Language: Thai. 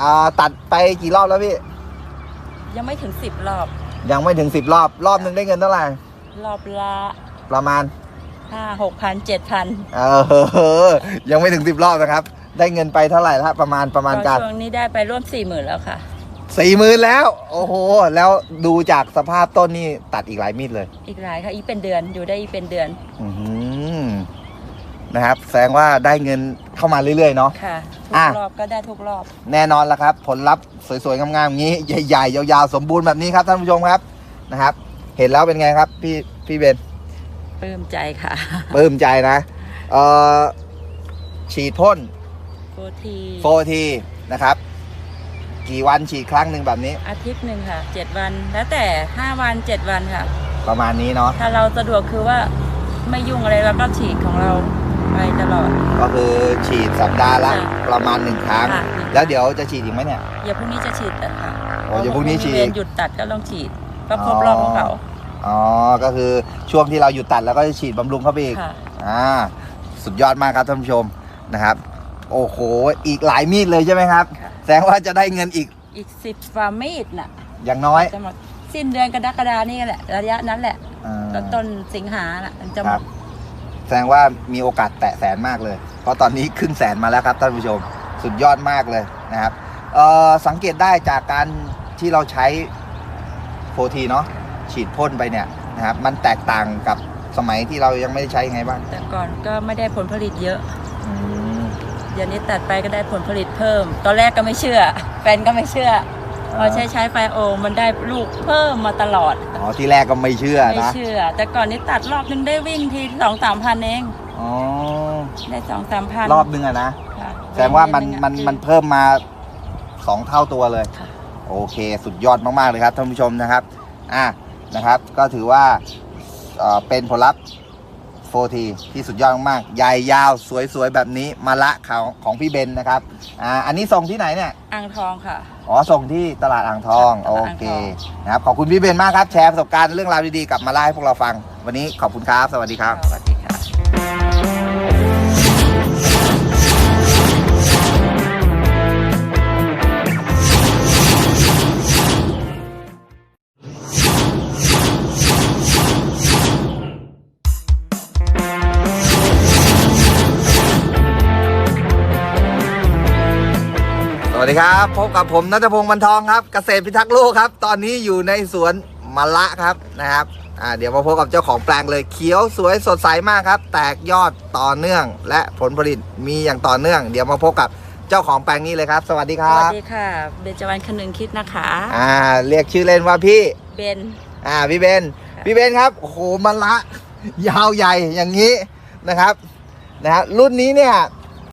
อ่าตัดไปกี่รอบแล้วพี่ ยังไม่ถึงสิบรอบ ยังไม่ถึงสิบรอบรอบหนึ่งได้เงินเท่าไหร่รอบละประมาณ ห้าหกพันเจ็ดพันเออ ยังไม่ถึงสิบรอบนะครับ ได้เงินไปเท่าไหร่ละประมาณประมาณการช่วงนี้ได้ไปร่วมสี่หมื่นแล้วค่ะ สี่หมื่นแล้ว โอ้โห แล้วดูจากสภาพต้นนี่ตัดอีกหลายมีดเลย อีกหลายค่ะอีกเป็นเดือนอยู่ได้อีกเป็นเดือน อือหือ นะครับ แสดงว่าได้เงินเข้ามาเรื่อยๆเนาะ ค่ะทุอะ กรอบก็ได้ทุกรอบ แน่นอนละครับ ผลลัพธ์สวยๆงามๆอย่างนี้ใหญ่ๆยาวๆสมบูรณ์แบบนี้ครับท่านผู้ชมครับนะครับ เห็นแล้วเป็นไงครับพี่พี่เบน ปลื้มใจค่ะ ปลื้มใจนะเอ่อฉีดพ่นโฟทีโฟทีนะครับ กี่วันฉีดครั้งหนึ่งแบบนี้ อาทิตย์หนึ่งค่ะเจ็ดวัน แล้วแต่ห้าวันเจ็ดวันค่ะ ประมาณนี้เนาะถ้าเราสะดวกคือว่าไม่ยุ่งอะไรเราก็ฉีดของเรา ไปตลอด ก็คือฉีดสัปดาห์ละค่ะประมาณหนึ่งครั้ง ค่ะ แล้วเดี๋ยวจะฉีดอีกไหมเนี่ย อย่าพรุ่งนี้จะฉีดแต่ค่ะโอ้เดี๋ยวพรุ่งนี้ฉีด เวรหยุดตัดก็ต้องฉีดก็ครบรอบของเขาอ๋อ ก็คือช่วงที่เราหยุดตัดแล้วก็จะฉีดบำรุงเข้าไปอีก ค่ะ อ่า สุดยอดมากครับท่านผู้ชมนะครับ โอ้โห อีกหลายมีดเลยใช่ไหมครับ ค่ะ แสดงว่าจะได้เงินอีกอีกสิบฟามีดน่ะอย่างน้อยจะหมดสิ้นเดือนกรกฎานี่แหละ ระยะนั้นแหละอ่า ต้นต้นสิงหาน่ะมันจะหคมรับด แสดงว่ามีโอกาสแตะแสนมากเลย เพราะตอนนี้ครึ่งแสนมาแล้วครับท่านผู้ชม สุดยอดมากเลยนะครับเอ่อสังเกตได้จากการที่เราใช้โฟทีเนาะฉีดพ่นไปเนี่ยนะครับมันแตกต่างกับสมัยที่เรายังไม่ได้ใช้ยังไงบ้าง แต่ก่อนก็ไม่ได้ผลผลิตเยอะอืมเดี๋ยวนี้ตัดไปก็ได้ผลผลิตเพิ่ม ตอนแรกก็ไม่เชื่อ แฟนก็ไม่เชื่อ พอใช้ใช้ไฟโอมันได้ลูกเพิ่มมาตลอด อ๋อที่แรกก็ไม่เชื่อไม่นะเชื่อ แต่ก่อนนี้ตัดรอบนึงได้วิ่งทีสองสามพันเองอ๋อได้สองสามพันรอบนึงอะนะค่ะแสดงว่ามันเดือมันหงอะมันเพิ่มมาสองเท่าตัวเลย ค่ะ โอเคสุดยอดมาก ๆ เลยครับท่านผู้ชมนะครับ อะนะครับ ก็ถือว่าเอ่อเป็นผลลัพธ์ โฟทีที่สุดยอดมากๆใหญ่ยาวสวยๆ แบบนี้มาละของของพี่เบนนะครับอ่าอันนี้ส่งที่ไหนเนี่ย อ่างทองค่ะ อ๋อ ส่งที่ตลาดอ่างทองตลาดโออ่างทองเคนะครับขอบคุณพี่เบนมากครับ แชร์ประสบการณ์เรื่องราวดีๆกลับมาเล่าให้พวกเราฟัง วันนี้ขอบคุณครับ สวัสดีครับ วัสดีครับ พบกับผมนัทพงศ์บรรทองครับ เกษตรพิทักษ์โลกครับ ตอนนี้อยู่ในสวนมะละครับนะครับอ่าเดี๋ยวมาพบกับเจ้าของแปลงเลยเขียวสวยสดใสมากครับ แตกยอดต่อเนื่อง และผลผลิตมีอย่างต่อเนื่อง เดี๋ยวมาพบกับเจ้าของแปลงนี้เลยครับ สวัสดีคสรัวับ สดีค่ะ เบญจวรรณคนึงคิดนะคะ อ่า เรียกชื่อเล่นว่าพี่ เบน อ่าพี่เบนพี่เบนครับโอ้โหมะละ ยาวใหญ่อย่างนี้นะครับนะฮะรุ่นนี้เนี่ย